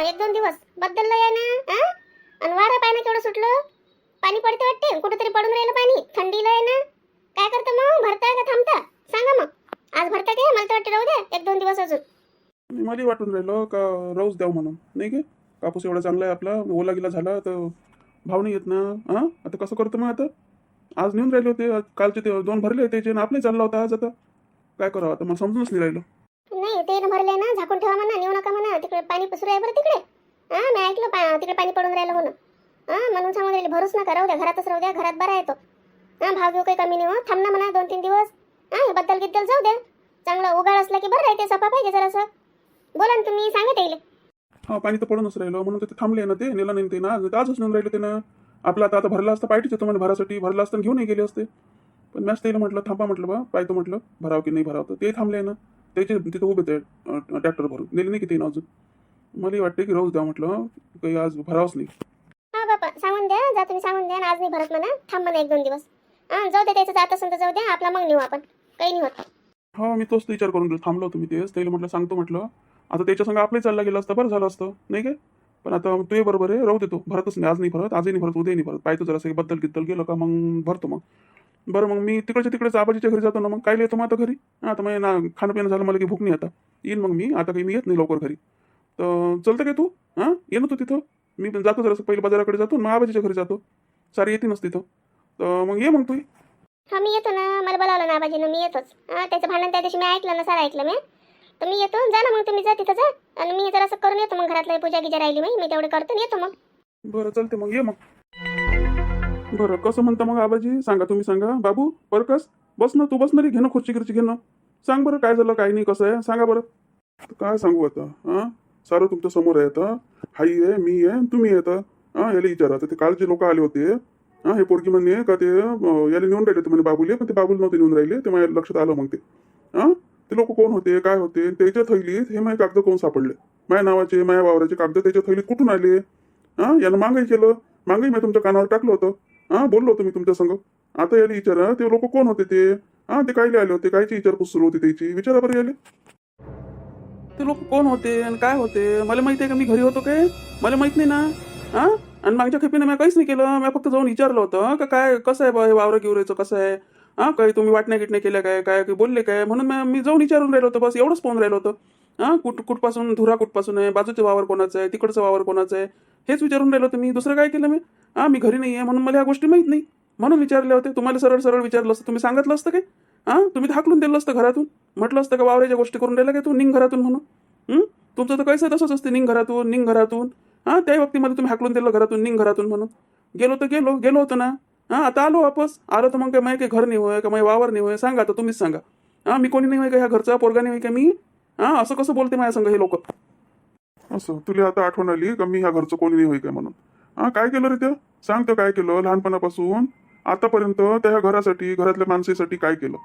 एक दोन दिवस. बदललं आहे ना आणि वारा पाय ना केवढं सुटलं पाणी पडते वाटते कुठेतरी पडून राहिलं पाणी. थंडीला आहे ना. काय करता मग? भरता का थांबता? सांगा मग. आज भरता काय मला तर वाटतं राहू द्या एक दोन दिवस अजून. मला वाटून राहिलं का राहूच द्याव म्हणून. नाही का? कापूस एवढा चांगला आहे आपला ओला गेला झाला तर भाव नाही येत ना. हां आता कसं करतो मग आता? आज नेऊन राहिले होते कालचे ते दोन भरले त्याचे आणि आपले चालला होता आज आता. काय करावं आता? मला समजूनच नाही राहिलं. नाही ते भरले ना झाकून ठेवा म्हणा नेऊ नका म्हणा तिकडे पाणी पसरू आहे बरं तिकडे. हा मी ऐकलं पा तिकडे पाणी पडून राहिलं म्हणून. हा म्हणून सांगून राहिले भरूच नका राहू द्या घरातच राहू द्या घरात बरा येतो हा भाव घेऊ काही कमी नाही हो थांब ना म्हणा दोन तीन दिवस. हा बद्दल गिद्दल जाऊ द्या चांगलं उगाळ असला की बरं राहते सफा पाहिजे जरासं. बोला ना तुम्ही सांगत येईल हा पाणी तर पडूनच राहिलं म्हणून ते थांबले ना ते नेलं नाही ते ना आज आजच नेऊन राहिलं ते ना आपला आता आता भरला असता पाहिजे येतो म्हणजे भरासाठी भरला घेऊन नाही गेले असते. पण मॅच त्याला म्हटलं थांबा म्हटलं बा पाहतो म्हटलं भराव की नाही भराव तर. ते थांबले ना. त्याचे तिथं उभे ते ट्रॅक्टर भरून. नेले नाही की ते ना अजून? मला वाटते की रोज द्या म्हटलं काही आज भरावंच नाही. हा बापा सांगून द्या जा तुम्ही सांगून द्या आज नाही भरत म्हणा. थांब म्हणा एक दोन दिवस. हा जाऊ द्या त्याचं जात असेल तर जाऊ द्या आपला मग नेऊ आपण. काही नाही होत. हा मी तोच विचार करून थांबलो होतो मी तेच. त्याला म्हटलं सांगतो म्हटलं. आता त्याच्या संग आपले चालला गेलं असतं बरं झालं असतं. नाही काय पण आता तू बरोबर आहे राहू देतो भरतच नाही. आज नाही भरत आजही नाही भरत उद्या नाही भरत. पाहतो जरा बद्दल गिद्दल गेलं का मग भरतो मग. बरं मग मी तिकडच्या तिकडेच आबाजीच्या घरी जातो ना मग काय येतो मग आता घरी? हा, आता मग ना खाणं पिणं झालं मला की भूक नाही आता. येईन मग मी आता काही मी येत नाही लवकर घरी. तर चलतं काय तू? हां? ये ना तू तिथं. मी पण जातो जरासं पहिले बाजाराकडे जातो मग आबाजीच्या घरी जातो. सारे येतीनच तिथं तर. मग ये मग तू. हा मी येतो ना. मला बोलावलं ना आबाजीनं मी येतोच. हा त्याचं भांडण त्या दिवशी मी ऐकलं ना सारं ऐकलं मी. तर मी येतो. जा ना मग तुम्ही जा तिथं जा. आणि मी जरा असं करून येतो मग घरातलं पूजा गिजा राहिली मी. मी तेवढे करतो येतो मग. बरं चालते मग. ये मग. बरं कसं म्हणता मग आबाजी? सांगा तुम्ही सांगा. बाबू परकस बस ना तू बस ना रे घेणं खुर्ची गिरची घेणं सांग बरं काय झालं काय नाही कसं आहे? सांगा बरं. काय सांगू आता हां? सारं तुमच्यासमोर आहे आता. हाई आहे मी आहे तुम्ही आहे आता. हां याला विचारा. आता ते काल जे लोक आले होते. हां हे पोरगी म्हणणे का ते अं, याला नेऊन राहिले होते म्हणे बाबूले. पण ते बाबूल नव्हते नेऊन राहिले. ते माझ्या लक्षात आलं मग ते. हां? ते लोक कोण होते? काय होते? त्याच्या थैलीत हे माझे कागद कोण सापडले? माझ्या नावाचे माझ्या वावराचे कागद त्याच्या थैलीत कुठून आले? हा? यानं मागही केलं. मागही मी तुमच्या कानावर टाकलं होतं. हा बोललो होतो मी तुमच्या संग. आता याला विचारा ते लोक कोण होते ते? हा ते कायले आले होते? कायची विचारपूस सुरू होती त्याची? विचारा बरं याले. ते लोक कोण होते आणि काय होते? मला माहिती आहे का मी घरी होतो काय? मला माहीत नाही ना. हा? आणि मागच्या खेपीनं मी काहीच नाही केलं. मी फक्त जाऊन विचारलं होतं का काय कसं आहे बा हे वावरं गिवरायचं कसं आहे? हा काही तुम्ही वाटण्या गिटण्या केल्या काय? काय बोलले काय? म्हणून मी- मी जाऊन विचारून राहिलो होतो बस एवढंच पाहून राहिलो होतं. हां कुठ कुठपासून धुरा कुठपासून आहे? बाजूचं वावर कोणाचं आहे? तिकडचं वावर कोणाचं आहे? हेच विचारून राहिलो होतं मी. दुसरं काय केलं मी? हा मी घरी नाही आहे म्हणून मला ह्या गोष्टी माहीत नाही. म्हणून विचारले होते तुम्हाला सरळ सरळ विचारलं असतं तुम्ही सांगितलं असतं काय? हा तुम्ही हाकलून दिलं असतं घरातून. म्हटलं असतं का वावऱ्याच्या गोष्टी करून राहिला काय तू? निंग घरातून म्हणून. तुमचं तर कैसं तसंच असते निंग घरातून निंग घरातून. हा त्या बाबतीमध्ये तुम्ही हाकलून दिलं घरातून निंग घरातून म्हणून. गेलो तर गेलो गेलो होतो ना. हां आता आलो वापस. आलो तर मग काय माहिती घर नाही होय का माझ्या वावर नाही होय? सांगा आता तुम्हीच सांगा. हा मी कोणी नाही होय का ह्या घरचा पोरगा नाही होय का मी? हा असं कसं बोलते माझ्या संघ हे लोक? असं तुला आता आठवण आली का मी ह्या घरचं कोणी नाही होय काय म्हणून? हा काय केलं रे ते सांग तर काय केलं लहानपणापासून? आतापर्यंत त्या घरासाठी घरातल्या माणसासाठी काय केलं?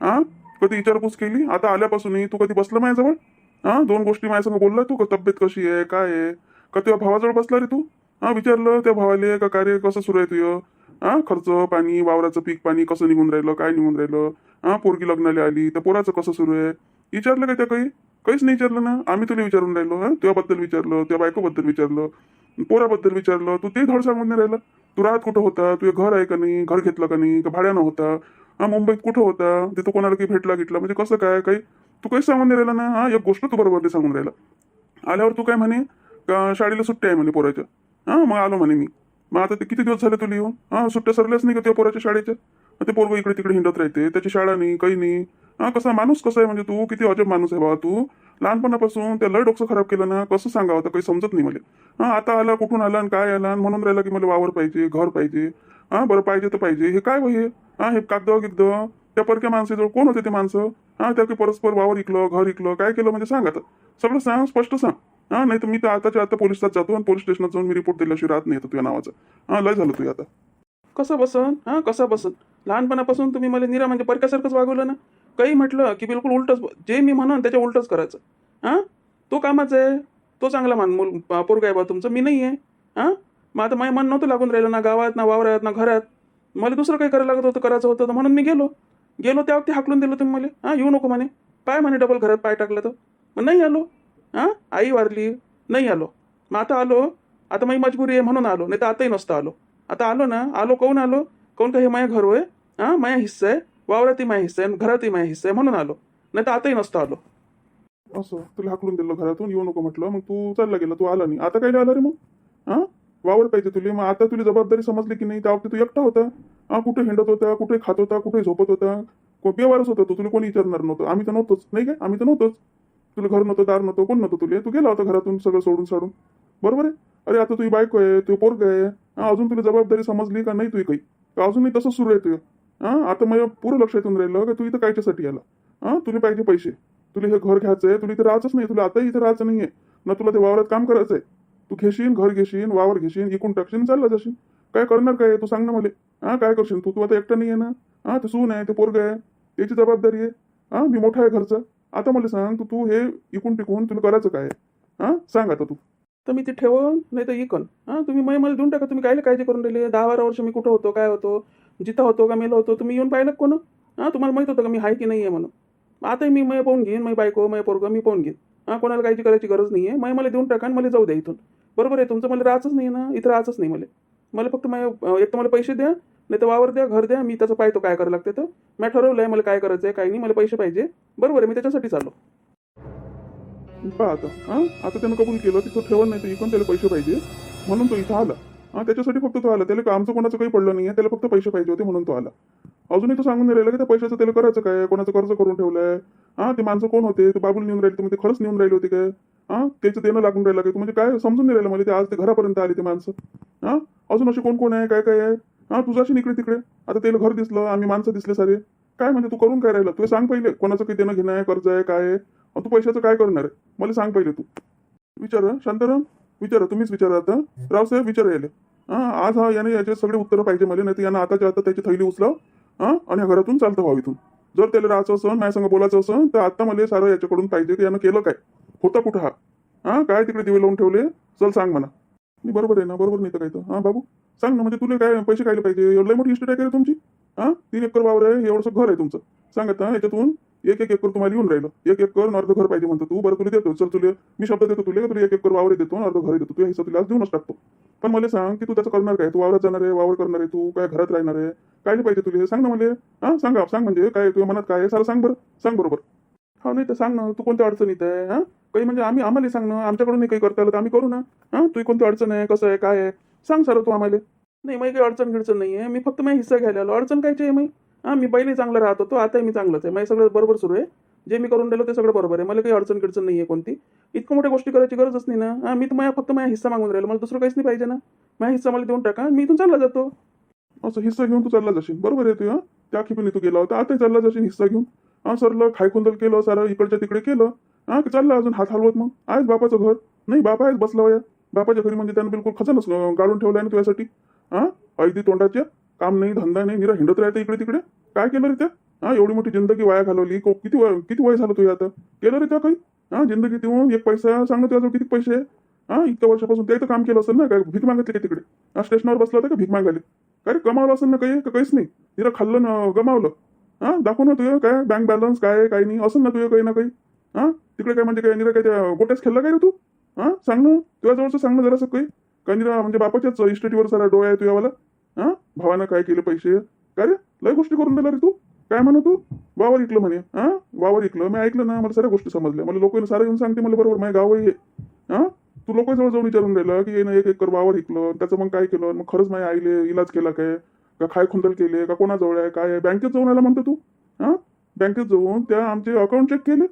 हा? कधी विचारपूस केली? आता आल्यापासूनही तू कधी बसलं माझ्याजवळ? हा? दोन गोष्टी माझ्या बोलला तू? का तब्येत कशी आहे? काय आहे? का तुझ्या भावाजवळ बसला रे तू? हा विचारलं त्या भावाले का कार्य कसं सुरू आहे तुझं? हा? खर्च पाणी वावराचं पीक पाणी कसं निघून राहिलं? काय निघून राहिलं? हा? पोरगी लग्नाला आली तर पोराचं कसं सुरू आहे? विचारलं का त्या काही? काहीच नाही विचारलं ना? आम्ही तुला विचारून राहिलो हा? तुझ्याबद्दल विचारलं त्या बायकोबद्दल विचारलं. पोराबद्दल विचारलं तू ते धड सांगून नाही राहिलं? तू राहत कुठं होता? तुझं घर आहे का नाही? घर घेतलं का नाही? का भाड्यानं होता? हा मुंबईत कुठं होता? तिथं कोणाला काही भेटला घेतला म्हणजे कसं काय काही? तू काही सांगून नाही राहिला ना? हा एक गोष्ट तू बरोबर नाही सांगून राहिला. आल्यावर तू काय म्हणे का शाळेला सुट्ट्या आहे म्हणे पोराच्या. हां मग आलो म्हणे मी. मग आता ते किती दिवस झाले तुला येऊन? हां सुट्ट्या सरल्याच नाही का त्या पोराच्या शाळेच्या? ते पोरग इकडे तिकडे हिंडत राहते त्याची शाळा नाही काही नाही. हा कसा माणूस कसा आहे म्हणजे तू? किती अजब माणूस आहे बाबा तू? लहानपणापासून त्या लय डोकं खराब केलं ना कसं सांगावं आता काही समजत नाही मला. हां आता आला कुठून आला आणि काय आला म्हणून राहिला की मला वावर पाहिजे घर पाहिजे. हां बरं पाहिजे तर पाहिजे. हे काय हे? हां हे कागद गिद्द त्या परक्या माणसाजवळ कोण होते ते माणसं? हां त्या की परस्पर वावर इकलं घर इकलं काय केलं? म्हणजे सांग आता. सगळं सांग स्पष्ट सांग. हां नाही तर मी तर आताच्या आता पोलिसात जातो आणि पोलीस स्टेशनात जाऊन मी रिपोर्ट दिल्याशिवाय राहत नाही येतो तुझ्या नावाचा. हां लय झालं तुझ्या आता. कसं बसन? हां कसं बसन? लहानपणापासून तुम्ही मला निरा म्हणजे परक्यासारखंच वागवलं ना? काही म्हटलं की बिलकुल उलटच जे मी म्हणन त्याच्या उलटच करायचं. हां? तो कामाचा आहे तो चांगला मान मूल पोरगा आहे बा तुमचं मी नाही आहे हां? मग आता माझ्या मन नव्हतं लागून राहिलं ना गावात ना वावरात ना घरात. मला दुसरं काही करायला लागत होतं करायचं होतं तर म्हणून मी गेलो. गेलो त्या वक्ती हाकलून दिलं तुम्ही मला. हां? येऊ नको म्हणे. पाय म्हणे डबल घरात पाय टाकलं तर मग नाही आलो. हां? आई वारली नाही आलो. मग आता आलो. आता माझी मजबुरी आहे म्हणून आलो. नाही तर आताही नसतं आलो. आता आलो ना. आलो कोण आलो? कोण का हे माझ्या घर होय? हां? माझ्या हिस्सा आहे. वावरातही माझ्या हिस्सा आहे घरातही माझ्या हिस्सा आहे म्हणून आलो. नाही तर आताही नसतं आलो. असं? तुला हाकलून दिलं घरातून? येऊ नको म्हटलं. मग तू चालला गेला. तू आला नाही. आता काय आला रे मग? हा? वावर पाहिजे तुला. मग आता तुला जबाबदारी समजली की नाही? त्या बाबतीत तू एकटा होता? हा? कुठे हिंडत होता? कुठे खात होता? कुठे झोपत होता? को- बेवारच होता तू. तुला कोणी विचारणार नव्हतं. आम्ही तर नव्हतोच. नाही काय आम्ही तर नव्हतोच. तुला घर नव्हतं दार नव्हतं कोण नव्हतं तुला? तू गेला होता घरातून सगळं सोडून सोडून. बरोबर आहे? अरे आता तुझी बायको आहे तू पोरग आहे. अजून तुला जबाबदारी समजली का? नाही तुझी काही. अजूनही तसंच सुरू आहे तुझं. हा आता माझ्या पुरं लक्षात येऊन राहिलं का तू इथं कायच्यासाठी आला? हा तुला पाहिजे पैसे. तुला हे घर घ्यायचं आहे तुला इथं राहायचंच नाही तुला आताही इथं राहायचं नाहीये. ना तुला ते वावरात काम करायचं आहे तू घेशील घर घेशील वावर घेशील इकून टाकशील चालला जाशील काय करणार काय तू सांग ना मला. हा काय करशील तू? तू आता एकटा नाही आहे ना? हा ते सून आहे ते पोरग आहे त्याची जबाबदारी आहे. हा मी मोठा आहे घरचा. आता मला सांग तू तू हे इकून टिकून तुला करायचं काय हां हा सांग आता तू. तर मी ते ठेवून नाही तर इकन. हा तुम्ही मै मला देऊन टाका. तुम्ही कायले काळजी करून राहिले? दहा बारा वर्ष मी कुठं होतो काय होतो? जिथं होतो का मेलो होतो तुम्ही येऊन पाहिलं कोण? हां तुम्हाला माहीत होतं का मी आहे की नाही आहे म्हणून? आताही मी मय पाहून घेईन मै बायको मय पोरगं मी पाहून घेईन. हां कोणाला काहीची करायची गरज नाही आहे मग मला देऊन टाका आणि मला जाऊ द्या इथून. बरोबर आहे तुमचं मला राहायचंच नाही ना? इथं राहायचंच नाही मला. मला फक्त माझ्या एक तर मला पैसे द्या नाही तर वावर द्या घर द्या मी त्याचं पाहतो काय करायला लागते तर. मी ठरवलं आहे मला काय करायचं आहे काय नाही मला पैसे पाहिजे. बरोबर आहे मी त्याच्यासाठी चाललो. पहा आता हां? आता त्यानं कबूल केलं तिथं ठेवलं नाही तर इकडून त्याला पैसे पाहिजे. म्हणून तो इथं आला. हां त्याच्यासाठी फक्त तो आला. त्याला आमचं कोणाचं काही पडलं नाही आहे त्याला फक्त पैसे पाहिजे होते म्हणून तो आला. अजूनही तो सांगून नाही राहिला की त्या पैशाचं त्याला करायचं काय? कोणाचं कर्ज करून ठेवलंय? हां ते माणसं कोण होते? ते बाबूल नेऊन राहिले तुम्ही ते खरंच नेऊन राहिले होते काय? हां त्याचं देणं लागून राहिलं काय म्हणजे काय समजून नाही राहिलं मला? ते आज ते घरापर्यंत आले ते माणसं. हां अजून असे कोण कोण आहे? काय काय आहे? हां तुझाशी इकडे तिकडे. आता त्याला घर दिसलं आम्ही माणसं दिसले सारे. काय म्हणजे तू करून काय राहिलं? तू सांग पहिले कोणाचं काही देणं घेणं आहे कर्ज आहे काय आहे? तू पैशाचं काय करणार आहे? मला सांग पहिले तू. विचार शांताराम? विचारा तुम्हीच विचारा आता. रावसाहेब विचारा याले हां आज हा याने याचे सगळे उत्तरं पाहिजे मला नाही तर यानं आताच्या आता त्याची थैली उचलाव हां आणि या घरातून चालतं व्हावं इथून. जर त्याला राहायचं असं माझ्या संग बोलायचं असं तर आता मला सारं याच्याकडून पाहिजे की यानं केलं काय? होता कुठं हा? हां काय तिकडे दिवे लावून ठेवले? चल सांग म्हणा मी बरोबर आहे ना बरोबर नाही तर काय तर हां बाबू सांग ना म्हणजे तुला काय पैसे कायले पाहिजे? एवढं मोठी इस्टेट आहे का तुमची? हां तीन एकर वावर आहे एवढंसं घर आहे तुमचं. सांग आता याच्यातून एक एक एकर तुम्हाला येऊन राहिलं. एक एक कर अर्ध घर पाहिजे म्हणतो. तू बरं तुला देतो. चल तुला मी शब्द देतो तुला. तुला एक एक कर वावर देतो अर्ध घर देतो. तू हिस्सा तुला आज देऊनच टाकतो. पण मला सांग की तू त्याचं करणार काय? तू वावरात जाणार आहे वावर करणार आहे तू काय घरात राहणार आहे? काय नाही पाहिजे तुला? हे सांग ना मला. हां सांग सांग म्हणजे काय तुझ्या मनात काय आहे? सारं सांग बरं. सांग बरोबर. हा नाही तर सांग ना. तू कोणत्या अडचणीत आहे? हां? काही म्हणजे आम्ही आम्हाला सांग ना. आमच्याकडून नाही काही करता आलं तर आम्ही करू ना. हां? तू कोणती अडचण आहे? कसं आहे? काय आहे? सांग सर तू आम्हाला. नाही मग काही अडचण गिडचण नाही आहे मी फक्त माझ्या हिस्सा घ्यायला आलो. अडचण कायची आहे मी हां मी पहिले चांगलं राहत होतो आताही मी चांगलंच आहे. माझं सगळं बरोबर सुरू आहे. जे मी करून राहिलो ते सगळं बरोबर आहे. मला काही अडचण गिडचण नाही आहे कोणती. इतकं मोठ्या गोष्टी करायची गरजच नाही ना. हां मी तर माझ्या फक्त माझा हिस्सा मागून राहिलो. मला दुसरं काहीच नाही पाहिजे ना. माझा हिस्सा मला देऊन टाका. मी इथून चालला जातो. असं हिस्सा घेऊन तू चालला जाशील. बरोबर आहे तू हां? त्या खिपीने तू गेला होता. आता चालला जाशील हिस्सा घेऊन. हां सरलं खायकुंदल केलं सारं इकडच्या तिकडे केलं. हां चाललं अजून? हात हलवत मग. आहेच बापाचं घर. नाही बापा आहेच बसला वया. बापाच्या घरी म्हणजे त्यानं बिलकुल खचनच गाळून ठेवलं आहे ना तुझ्यासाठी. हां? ऐदी तोंडाच्या. काम नाही धंदा नाही निरा हिंडत राहते इकडे तिकडे. काय केलं रे त्या? हा एवढी मोठी जिंदगी वाया घालवली. को- किती वय किती वय झालं तुझ्या आता? केलं रे त्या काही? हा जिंदगी देऊन एक पैसा सांग तुझ्याजवळ किती पैसे आहे? हा इतक्या वर्षापासून ते तर काम केलं असेल ना? काय भीक मागितली का तिकडे? हा स्टेशनवर बसला होता का भीक मागायला? काय कमावलं असेल ना काही? का काहीच नाही? निरा खाल्लं ना गमावलं. हा दाखव ना तुझं काय? बँक बॅलन्स काय काही काय नाही? असं ना तुझं काही ना काही? हा तिकडे काय म्हणजे काय निरा काय त्या गोट्याच खेळला काय रे तू? हा सांग ना. तुझ्याजवळचं सांग ना जरासं काही. काय निरा म्हणजे बापाच्याच इस्टेटीवर सारा डोळा आहे तुझ्यावाला? हा? भावानं काय केलं पैसे? काय रे? लय गोष्टी करून दिला रे तू? काय म्हणू तू? वावर ऐकलं म्हणे. हा? वावर ऐकलं. मी ऐकलं ना मला साऱ्या गोष्टी समजल्या. मला लोक सारं येऊन सांगते मला बरोबर माझ्या गावही हा? तू तू जवळ जाऊन विचारून राहिलं की येणं एक एकर वावर ऐकलं त्याचं मग काय केलं? मग खरंच माझ्या आईले इलाज केला काय? का काय खुंदल केले? का कोणाजवळ आहे? काय आहे? बँकेत जाऊन आला म्हणतो तू? हा? बँकेत जाऊन त्या आमचे अकाउंट चेक केले.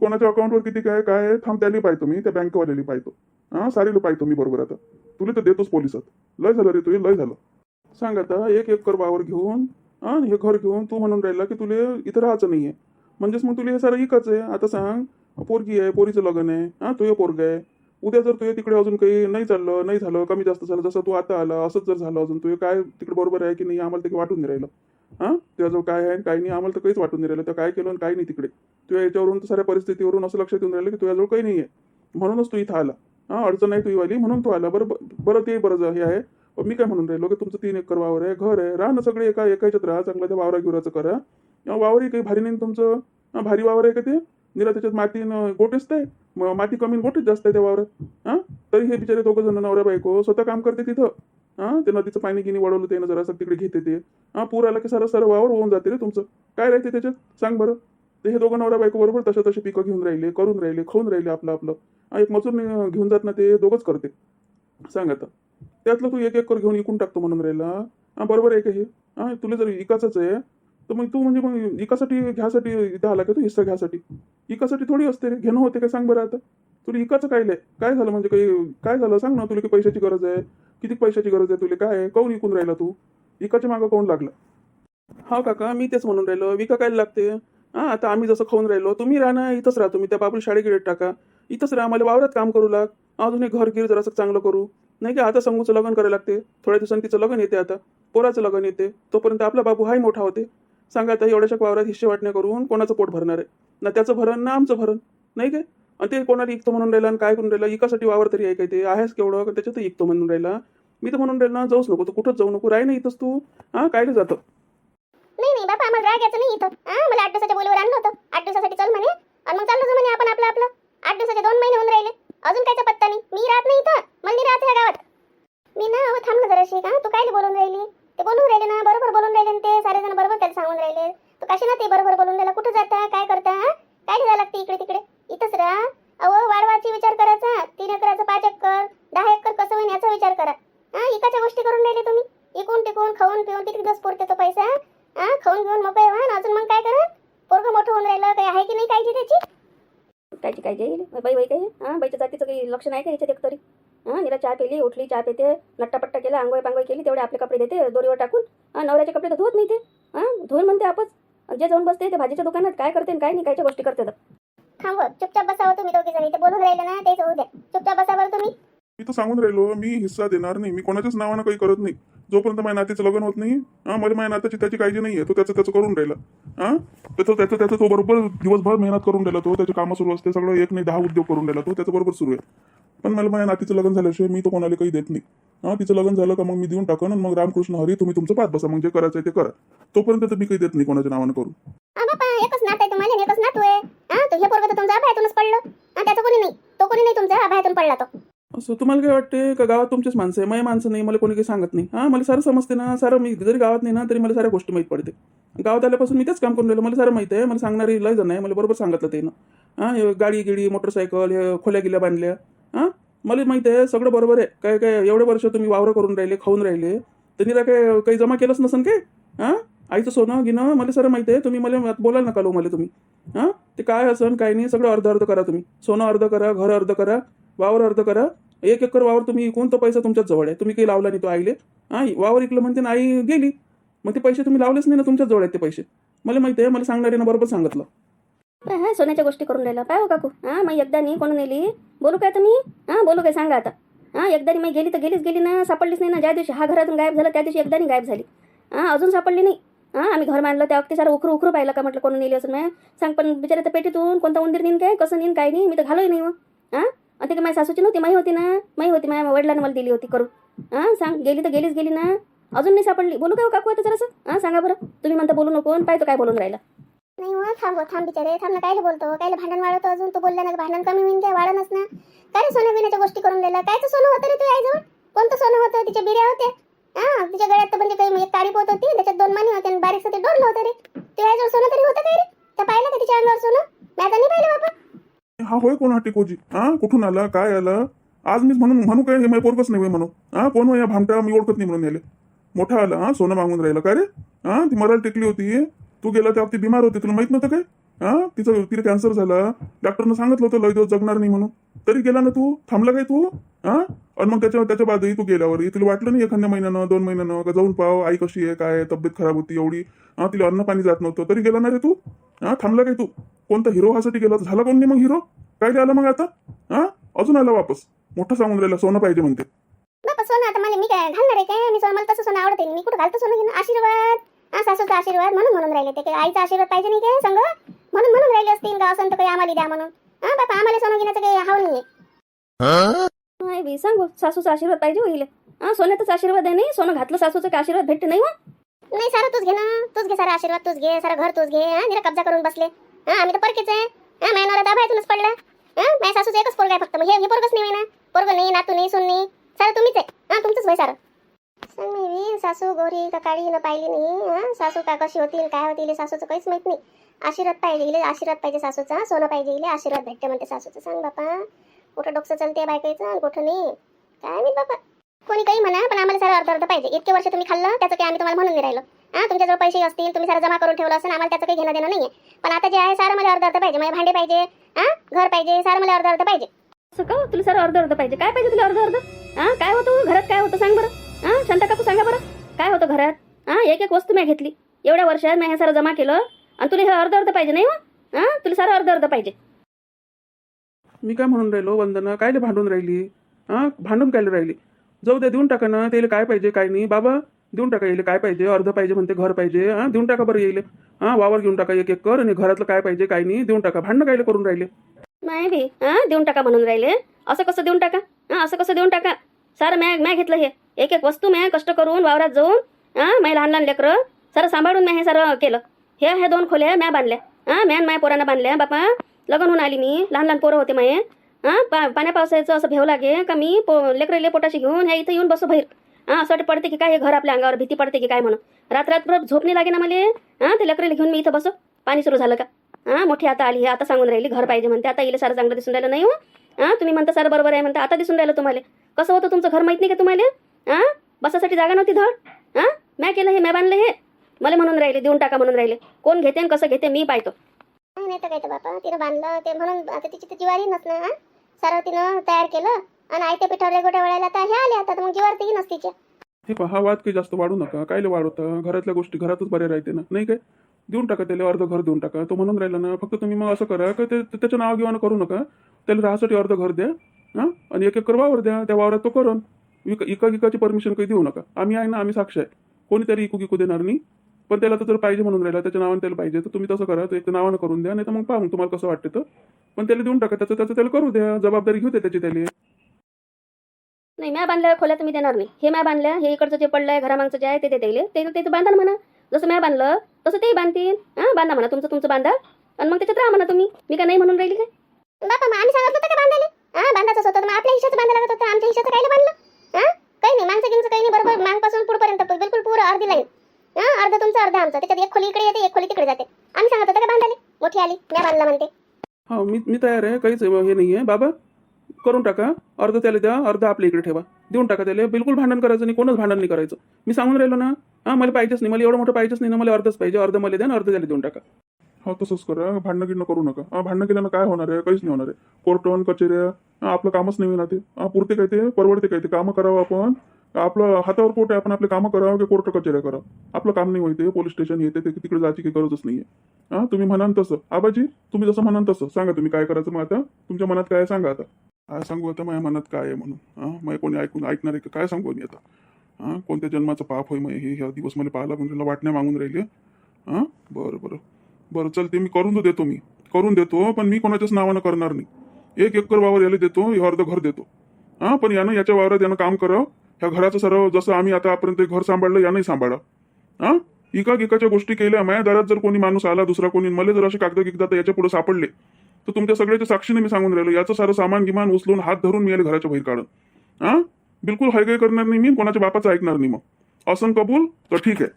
कोणाच्या अकाउंटवर किती काय काय थांब त्याला पाहतो मी. त्या बँकवाल्याला पाहतो. हा? सारीला पाहतो मी बरोबर आता. तुला तर देतोच पोलिसात. लय झालं रे तुझे लय झालं. सांग आता एक एकर वावर घेऊन हां हे घर घेऊन तू म्हणून राहिला की तुला इथं राहायचं नाही आहे म्हणजेच मग तुला हे सारं इकच आहे. आता सांग पोरगी आहे पोरीचं लग्न आहे हां तुझं पोरग आहे. उद्या जर तुझ्या तिकडे अजून काही नाही चाललं नाही झालं कमी जास्त झालं जसं तू आता आला असंच जर झालं अजून तुझं काय तिकडे बरोबर आहे की नाही आम्हाला ते वाटून नाही राहिलं. हां तुझ्याजवळ काय आहे काय नाही आम्हाला तर काहीच वाटून नाही राहिलं. तर काय केलं आणि काय नाही तिकडे. तुझ्या याच्यावरून तर साऱ्या परिस्थितीवरून असं लक्षात येऊन राहिलं की तुझ्याजवळ काही नाही आहे म्हणूनच तू इथं आला. हां अडचण नाही तुझी वाली म्हणून तू आला. बरं बरं ते बरं हे आहे. मी काय म्हणून राहिलो की तुमचं तीन एकर वावर आहे घर आहे राहा ना सगळे एका एका ह्याच्यात राहा चांगलं त्या वावरा गिवराचं करा. वावरही काही भारी नाही तुमचं? भारी वावर आहे का ते? निरा त्याच्यात माती न गोटेच माती कमी गोटेच जास्त आहे त्या वावरात. हां तरी हे बिचारे दोघं जण नवरा बायको स्वतः काम करते तिथं. हां ते नदीचं पाणी गिनी वळवलं ते ना जरासं तिकडे घेते ते. हां पूर आला की सर सर वावर होऊन जाते रे तुमचं. काय राहते त्याच्यात? सांग बरं. ते हे दोघं नवरा बायको बरोबर तसे तसे पिकं घेऊन राहिले करून राहिले खाऊन राहिले आपलं आपलं. एक मजूर घेऊन जात ना ते दोघंच करते. सांग आता. त्यातलं तू एक एक कर घेऊन इकून टाकतो म्हणून राहिला. हा बरोबर आहे का हे? हां तुला जर इकाचाच आहे तर मग तू म्हणजे मग इकासाठी घ्यासाठी इथं आला का तू हिस्सा घ्यासाठी? इकासाठी थोडी असते रे. घेणं होते काय? सांग बरं आता. तुला इकाचं काय लाय? काय झालं म्हणजे काही काय झालं? सांग ना तुला की पैशाची गरज आहे. किती पैशाची गरज आहे तुला? काय आहे? काऊन इकून राहिला तू? इकाच्या मागं काऊन लागला? हा काका मी तेच म्हणून राहिलो. विका काय लागते? हां आता आम्ही जसं खाऊन राहिलो तुम्ही राहा ना इथंच राहा तुम्ही. त्या बाबूला शाळेकडे टाका. इथंच राहा आम्हाला वावरात काम करू लाग. अजून एक घर गिर जरासं चांगलं करू. नाही का? आता संगूचं लग्न करायला लागते. थोड्या दिवसांनी तिचं लग्न येते आता. पोराचं लग्न येते. तोपर्यंत आपला बाबू हाही मोठा होते. सांगा आता एवढ्याशा वावरात हिस्से वाटण्या करून कोणाचं पोट भरणार आहे? ना त्याचं भरण ना आमचं भरण. नाही काय? आणि ते कोणाला इकतो म्हणून राहिला आणि काय करून राहिला? इकासाठी वावर तरी आहे काय ते आहेस केवढं? त्याच्यात इकतो म्हणून राहिला. मी तर म्हणून राहिला जाऊच नको. तू कुठंच जाऊ नको. राही ना इथंच तू. हा कायले जातं? नाही नाही बापा आम्हाला राग यायचं नाही इथं. हा मला आठ दिवसाच्या बोलीवर आणलं होतं. आठ दिवसासाठी चल म्हणे. आणि मग चाललं म्हणे आपण आपलं आपलं. आठ दिवसाचे दोन महिने होऊन राहिले. अजून कायचा पत्ता नाही? मी राहत नाही इथं. मला नाही राहत गावात. मी ना अहो थांब ना जराशी. का? तू कायले बोलून राहिली? ते बोलून राहिले ना बरोबर बोलून राहिले ना ते. सारे जण बरोबर त्याला सांगून राहिले. तू कशी ना ते बरोबर बोलून राहिला? कुठं जाता? काय करता? काय जायला लागते इकडे तिकडे इथंच राहा अहो वाढवाची विचार करायचा तीन एकराचा पाच एकर दहा एकर कसं होईल याचा विचार करा हा इकाच्या गोष्टी करून राहिले तुम्ही इकून टिकून खाऊन पिऊन किती दिवस पुरते तो पैसा हा खाऊन घेऊन मोकळे व्हा आणि अजून मग काय करा पोरगं मोठं होऊन राहिलं काही आहे की नाही काळजी त्याची कायची काय येईल बाई बाई काही हां बाईच्या जातीचं काही लक्ष नाही का याच्यात एक तरी? हां निरा चहा पेली उठली चहा पेते नट्टापट्टा केला आंघोळ पांघोळ केली तेवढे आपले कपडे देते दोरीवर टाकून. हां नवऱ्याचे कपडे तर धुवत नाही ते. हां धुवून म्हणते आपच जे जाऊन बसते ते भाजीच्या दुकानात काय करते काय नाही कायच्या गोष्टी करते तर. थांबव चुपचाप बसावं तुम्ही दोघी जणी. ते बोलून राहिले ना तेच होऊ द्या. चुपचाप बसा बरं तुम्ही. मी तर सांगून राहिलो मी हिस्सा देणार नाही मी कोणाच्याच नावानं काही करत नाही. जोपर्यंत माझ्या नातीचं लग्न होत नाही हा मला माझ्या नात्याची त्याची काळजी नाही आहे तो त्याचं त्याचं करून राहिला. हा? त्याचं त्याचं त्याचं तो बरोबर दिवसभर मेहनत करून राहिला तो त्याचे कामं सुरू असते सगळं एक नाही दहा उद्योग करून राहिला तो त्याचं बरोबर सुरू आहे. पण मला माझ्या नातीचं लग्न झाल्याशिवाय मी तो कोणाला काही देत नाही. हा तिचं लग्न झालं का मग मी देऊन टाकन मग रामकृष्ण हरी तुम्ही तुमचं पाहत बसा मग जे करायचं ते करा. तोपर्यंत तर मी काही देत नाही कोणाच्या नावानं करून. एकच नात आहे तुम्हाला एकच नातू आहे. हा हे तर तुमचा बाहेरूनच पडलं. त्याचं कोणी नाही तो कोणी नाही तुमचा बाहेरून पडला तो. असं तुम्हाला काय वाटते का गावात तुमचेच माणसं आहे? माझी माणसं नाही मला कोणी काही सांगत नाही. हां मला सारं समजते ना सारं मी जरी गावात नाही ना तरी मला साऱ्या गोष्टी माहीत पडते. गावात आल्यापासून मी तेच काम करून राहिलो मला सारं माहिती आहे मला सांगणारी लय जण आहे मला बरोबर सांगितलं ते ना हां हे गाडी गिडी मोटरसायकल हे खोल्या गिल्या बांधल्या. हां मला माहिती आहे सगळं बरोबर आहे. काय काय एवढे वर्ष तुम्ही वावरं करून राहिले खाऊन राहिले. त्यांनी काय काही जमा केलंच नसन काय? हां आईचं सोनं गिनं मला सारं माहिती आहे तुम्ही मला बोलायला नका लो मला तुम्ही. हां ते काय असन काय नाही सगळं अर्ध अर्ध करा तुम्ही. सोनं अर्ध करा घर अर्ध करा. वावर अर्ध करा. एक एकर वावर तुम्ही कोणतं पैसा तुमच्याच जवळ आहे? तुम्ही काही लावला नाही तो आईले. हा वावर इकलं म्हणते ना आई गेली. मग ते पैसे तुम्ही लावलेच नाही ना तुमच्याच जवळ आहेत ते पैसे. मला माहिती आहे मला सांगणारे ना बरोबर सांगितलं. काय हाय सोन्याच्या गोष्टी करून राहिला. पाय हो काकू. हां मग एकदा नाही कोण नेली? बोलू काय तर मी हां बोलू काय सांगा आता. हां एकदा मी गेली तर गेलीच गेली ना सापडलीच नाही ना. ज्या दिवशी हा घरातून गायब झाला त्या दिवशी एकदा गायब झाली. हां अजून सापडली नाही. हां आम्ही घर मानलं त्या वक्ती सारं उखरू उखरू पाहिलं का म्हटलं कोण नेली असं मग? सांग पण बिचारे तर पेटीतून कोणता उंदीर नेईन काय? कसं नेईन काय नाही मी तर घालोही नाही मग. हां? ते काय माझ्या सासूची नव्हती? माही होती ना? माही होती माझ्या वडिलांनी मला दिली होती करून. हां सांग गेली तर गेलीच गेली ना? अजून नाही सापडली. बोलू काय हो काकू आता जरासं? हां सांगा बरं. तुम्ही म्हणता बोलू नको आणि पाहिजे काय बोलून राहिला. नाही हो थांब हो, थांब बिचारे. थांब ना कायले बोलतो? काय भांडण वाढवतो अजून? तू बोलला ना भांडण कमी होईन काय? वाढणच ना. काय रे सोन्या बिण्याच्या गोष्टी करून राहिला कायचं सोनं होतं रे तू आईजवळ? कोणतं सोनं होतं? तिच्या बिऱ्या होत्या. हा तिच्या गळ्यात तर म्हणजे काही म्हणजे एक काळी पोत होती त्याच्यात दोन माने होते आणि बारीक ते डोरलं होतं रे. तू आईजवळ सोनं तरी होतं काय रे? त्या पाहिलं का तिच्या अंगावर सोनं? मी आता नाही पाहिलं बाबा. हा होय कोण हा टिकोजी हा कुठून आला? काय आला? आज मी म्हणून म्हणू काय? हे माझ्या नाही होय म्हणू हा कोण या भामट्या? मी ओळखत नाही म्हणून याले मोठा आला. हा सोनं मागून राहिलं. का रे? हा ती मरायला टिकली होती. तू गेला त्या ती बिमार होती. तुला माहीत नव्हतं काय? हा तिचं तिला कॅन्सर झाला. डॉक्टरनं सांगितलं होतं लय दिवस जगणार नाही म्हणून. तरी गेला ना तू? थांबला काय तू? हा आणि मग त्याच्या त्याच्या बाजूही तू गेल्यावर. तुला वाटलं नाही एखाद्या महिन्यानं दोन महिन्यानं? का जाऊन पाव आई कशी आहे काय तब्येत खराब होती एवढी? हा तिला अन्न पाणी जात नव्हतं. तरी गेला ना रे तू? हा थांबला काय तू? कोणता हिरो हासाठी गेला झाला कोण नाही मग हिरो काय आला मग आता? हा? अजून आला वापस. मोठा सांगून राहिला सोनं पाहिजे म्हणते. बाबा सोनं आता मला मी काय घालणार आहे काय? मी सोनं मला तसं सोनं आवडते मी कुठं घालतो सोनं घेणं? आशीर्वाद. हा सासूचा आशीर्वाद म्हणून म्हणून राहिले ते. काय आईचा आशीर्वाद पाहिजे नाही काय संग? म्हणून म्हणून राहिले असतील गाव संत काही आम्हाला द्या म्हणून. हा बाबा आम्हाला सोनं घेण्याचं काही हाव नाहीये. नाही बी सांगू? सासूचा आशीर्वाद पाहिजे होईल. हां सोन्याचाच आशीर्वाद आहे नाही? सोनं घातलं सासूचं काय आशीर्वाद भेटते नाही नाही सारं तूच घे ना. तूच घे सारा आशीर्वाद तूच घे. सारा घर तूच घे. हा निरा कब्जा करून बसले. हा आम्ही तर परकेच आहे. हा माझ्या नवरा दाबायतूनच पडला. हा माझ्या सासूचं एकच पोरग आहे फक्त. मग हे हे पोरगच नाही ना पोरग नाही नातू नाही सून नाही. सारं तुम्हीच आहे. हा तुमचंच भाई सारं. मी सासू गोरी का काळी न पाहिली नाही. हा सासू का कशी होतील काय होतील सासूचं काहीच माहीत नाही. आशीर्वाद पाहिजे इले आशीर्वाद पाहिजे सासूचा. सोनं पाहिजे इले आशीर्वाद भेटते म्हणते सासूचं. सांग बापा. कुठं डोकं चालते बायकायचं कुठं नाही. काय मी बापा. कोणी काही म्हणा पण आम्हाला सारं अर्ध अर्ध पाहिजे. इतके वर्ष तुम्ही खाल्लं त्याचं काही आम्ही तुम्हाला म्हणून नाही राहिलो. हा तुमच्याजवळ पैसे असतील तुम्ही सारं जमा करून ठेवलं असेल आम्हाला त्याचं काही घेणं देणं नाहीये. पण आता जे आहे सारं मला अर्ध अर्ध पाहिजे म्हणजे भांडे पाहिजे हा घर पाहिजे सारं मला अर्ध अर्ध पाहिजे. असं का तुला सर अर्ध अर्ध पाहिजे. काय पाहिजे तुला अर्ध अर्ध हा काय होतं? घरात काय होतं? सांग बरं. हा शांता काकू सांगा बरं. काय होतं घरात? हा एक एक वस्तू मी घेतली. एवढ्या वर्षात मी हे सारं जमा केलं आणि तुला हे अर्ध अर्ध पाहिजे नाही हो? हा तुला सारं अर्ध अर्ध पाहिजे. मी काय म्हणून राहिलो वंदना? कायले भांडून राहिली? हा भांडून कायले राहिली? जाऊ द्या देऊन टाका ना. त्याला काय पाहिजे काय नाही. बाबा देऊन टाका येईल काय पाहिजे? अर्ध पाहिजे म्हणते घर पाहिजे. हा देऊन टाका बरं येईल. हा वावर घेऊन टाका एक एक कर आणि घरातलं काय पाहिजे काय नाही देऊन टाका. भांडणं कायले करून राहिले? नाही बी हा देऊन टाका म्हणून राहिले. असं कसं देऊन टाका? हा असं कसं देऊन टाका? सारं मॅ मॅ घेतलं हे. एक एक वस्तू मॅ कष्ट करून वावरात जाऊन हा माय लहान लहान लेकरं सारं सांभाळून मॅ हे सारं केलं. हे हे दोन खोल्या म्या बांधल्या. हा मॅन माझ्या पोरांना बांधल्या. बापा लग्न होऊन आली मी. लहान लहान पोरं होते माये. हा पा पाण्या पावसाचं असं भेव लागे का मी पो लेकरेले पोटाशी घेऊन ह्या इथं येऊन बसू बाहेर. हा असं वाटत पडते की काय? हे घर आपल्या अंगावर भीती पडते की काय म्हणून? रात्र रात्रभर झोप नाही लागे ना मला हा? ते लेकरेले घेऊन मी इथं बसू? पाणी सुरू झालं का? हा मोठी आता आली हे आता सांगून राहिली घर पाहिजे म्हणते. आता इले सारं चांगलं दिसून राहिलं नाही हो. हा तुम्ही म्हणता सारं बरोबर आहे म्हणता आता दिसून राहिलं तुम्हाला. कसं होतं तुमचं घर माहीत नाही का तुम्हाला? हा बसासाठी जागा नव्हती धड? हा मॅ केलं हे मॅ बांधलं हे? मला म्हणून राहिले देऊन टाका म्हणून राहिले. कोण घेते आणि कसं घेते मी पाहतो. नाही तर काय तर बापा तिनं बांधलं ते म्हणून आता तिची तर जिवारी नसणार सारं तिनं तयार केलं आणि आयत्या पिठावरल्या गोट्या वळायला आता हे आले आता मग जिवार की नसतीच्या हे पहा हा वाद काही जास्त वाढू नका. कायले वाढवता घरातल्या गोष्टी घरातच बऱ्या राहते ना. नाही काय? देऊन टाका त्याला अर्ध घर देऊन टाका. तो म्हणून राहिला ना फक्त तुम्ही मग असं करा का ते त्याचं नाव घेऊन करू नका. त्याला राहासाठी अर्ध घर द्या हां? आणि एक एकर वावर द्या. त्या वावरात तो करून. विक इका गिकाची परमिशन काही देऊ नका. आम्ही आहे ना आम्ही साक्ष आहे. कोणीतरी इकू गिकू देणार नाही. पण त्याला तर जर पाहिजे म्हणून राहिला त्याच्या नावाने त्याला पाहिजे तर तुम्ही तसं करा. तर एक नावानं करून द्या नाही तर मग पाहू मग तुम्हाला कसं वाटतं. तर पण त्याला देऊन टाका. त्याचं त्याचं त्याला करू द्या. जबाबदारी घेऊ द्या त्याची त्याला. नाही मॅ बांधल्या खोल्या तुम्ही देणार नाही. हे मॅ बांधल्या हे इकडचं जे पडलं आहे घरामागचं जे आहे ते देते ते ते तर बांधा ना म्हणा. जसं मॅ बांधलं तसं तेही बांधतील. हां बांधा म्हणा. तुमचं तुमचं बांधा. आणि मग त्याच्यात राहा म्हणा तुम्ही. मी काय नाही म्हणून राहिली काय? बापा मग आम्ही सांगत होतं का बांधायला? हा बांधायचंच होतं. तर मग आपल्या हिशाचं बांधायला लागत होतं. आमच्या हिशाचं कायला बांधलं? हा काही नाही. माणसं गिंचं काही नाही. बरोबर मागपासून पुढपर्यंत बिलकुल पुरं अर्धी लाईन. हा अर्ध तुमचं अर्ध आमचं. त्याच्यात एक खोली इकडे येते एक खोली तिकडे जाते. आम्ही सांगत होतं का बांधायला? मोठी आली. मी बांधला म्हणते. हा मी मी तयार आहे. काहीच हे नाही आहे बाबा करून टाका अर्ध त्याला द्या अर्ध आपल्या इकडे ठेवा. देऊन टाका त्याला बिलकुल भांडण करायचं नाही कोणच भांडण नाही करायचं. मी सांगून राहिलो ना हा मला पाहिजेच नाही मला एवढं मोठं पाहिजेच नाही ना मला अर्धच पाहिजे अर्ध मला द्या आणि अर्ध त्याला देऊन टाका. हा तसंच करा भांडणं गिरणं करू नका. हा भांडणं केल्यानं काय होणार आहे? काहीच नाही होणार आहे. कोर्टन कचेऱ्या आपलं कामच नाही ना ते. पुरते काय ते? परवडते काय ते? कामं करावं आपण. आपलं हातावर पोट आहे आपण आपले कामं करावं की कोर्ट कचेऱ्या करावं? आपलं काम नाही होते पोलीस स्टेशन येते ते तिकडे जायची काही गरजच नाही आहे हा तुम्ही म्हणाल तसं. आबाजी तुम्ही जसं म्हणाल तसं. सांगा तुम्ही काय करायचं मग आता? तुमच्या मनात काय सांगा आता. काय सांगू आता माझ्या मनात काय आहे म्हणून. हां मग कोणी ऐकून ऐकणार आहे का? काय सांगू मी आता? हां कोणत्या जन्माचं पाप होय मग हे ह्या दिवस मला पाहायला पण तुला वाटण्या मागून राहिली. हां बरं बरं. बरं चल ते मी करून तो देतो मी. करून देतो पण मी कोणाच्याच नावानं करणार नाही. एक एकर वावर याला देतो हे अर्ध घर देतो. हां पण यानं याच्या वावरात यानं काम करावं. ह्या घराचं सर्व जसं आम्ही आतापर्यंत घर सांभाळलं यानंही सांभाळा. हां इका गिकाच्या गोष्टी केल्या माझ्या दारात जर कोणी माणूस आला दुसरा कोणी मला जर असे कागद गिकदा तर याच्यापुढे सापडले तर तुमच्या सगळ्याच्या साक्षीने मी सांगून राहिलो याचं सारं सामान गिमान उचलून हात धरून मी घराच्या बाहेर काढून. हां? बिलकुल हायगाय करणार नाही मी कोणाच्या बापाचं ऐकणार नाही मग. असं कबूल तर ठीक आहे.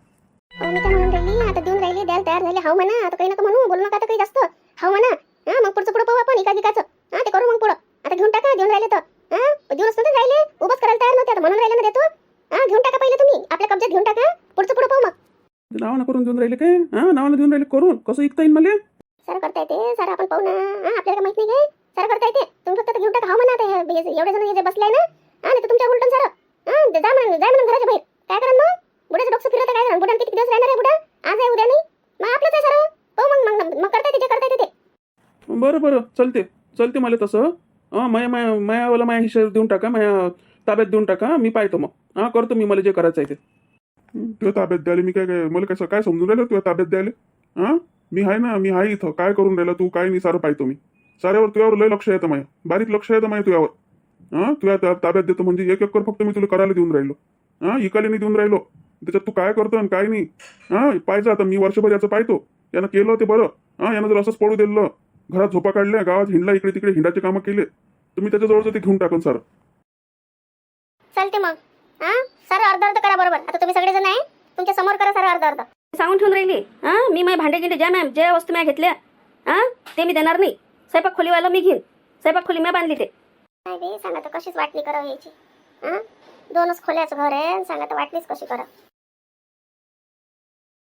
मी काय म्हणून राहिली आता देऊन राहिली द्यायला तयार झाले. हाव म्हणा आता काही नका म्हणू बोलू नका आता काही जास्त. हाव म्हणा हा मग पुढचं पुढं पाहू आपण एका गिकाचं हा ते करू मग पुढं. आता घेऊन टाका देऊन राहिले तर. हा राहिले उभंच करायला तयार नव्हते आता म्हणून राहिले ना देतो. हा घेऊन टाका पहिले तुम्ही आपल्या कब्जात घेऊन टाका पुढचं पुढं पाहू मग. नावानं करून देऊन राहिले काय? हां नावानं देऊन राहिले करून. कसं ऐकता येईल मला? सारं करता येते सारं आपण पाहू ना. हा आपल्याला काय माहीत नाही काय? सारं करता येते तुम्ही फक्त घेऊन टाका म्हणा हे- हे- एवढे जण हे जे बसले ना? हा नाही तर तुमच्या उलटून सारं. हा जा म्हणून जा म्हणून घराच्या बाहेर. काय करा मग? बुड्याचं डोकं फिरत काय करा? बुड्या किती दिवस राहणार आहे बुडा आज आहे उद्या नाही? मग आपलंच आहे सारं पाहू मग मग मग करता येते जे करता येते ते. बरं बरं. चलते. चलते मला तसं. हां माया माया मायावाला माया हिशेब देऊन टाका माया ताब्यात देऊन टाका. मी पाहतो मग. हां करतो मी मला जे करायचं आहे ते. तुझ्या ताब्यात द्यायला मी काय काय मला काय काय समजून राहिलं तुझ्या ताब्यात द्यायला? हां? मी आहे ना मी आहे इथं. काय करून राहिला तू? काय नाही सारं पाहतो मी साऱ्यावर तुझ्यावर लय लक्ष येतं माया. बारीक लक्ष येतं माया तुझ्यावर. हां? तुझ्या ताब्यात देतो म्हणजे एक एकर फक्त मी तुला करायला देऊन राहिलो. हां? इकाले देऊन राहिलो. त्याच्यात तू काय करतो आणि काय नाही? हां? पाहिजे आता. मी वर्षभर याचं पाहतो. यानं केलं ते बरं. हां? यानं जर असंच पडू दिलं. घरात झोपा काढल्या गावात हिंडला इकडे तिकडे हिंडाचे कामं केले. तुम्ही त्याच्याजवळचं ते घेऊन टाकून सर. चालते मग. हा? सारं अर्ध अर्ध करा बरोबर. आता तुम्ही सगळेजण आहे. तुमच्यासमोर करा सारं अर्ध अर्ध सांगून ठेवून राहिली. हा मी माझ्या भांडे गिंडे ज्या मॅम ज्या वस्तू मी घेतल्या हा ते मी देणार नाही. स्वयंपाक खोलीवाला मी घेईन. स्वयंपाक खोली मी बांधली ते. काय बे सांगा तर कशीच वाटणी करावं हो यायची हा? दोनच खोल्याचं घर आहे सांगा तर वाटणीच कशी करा.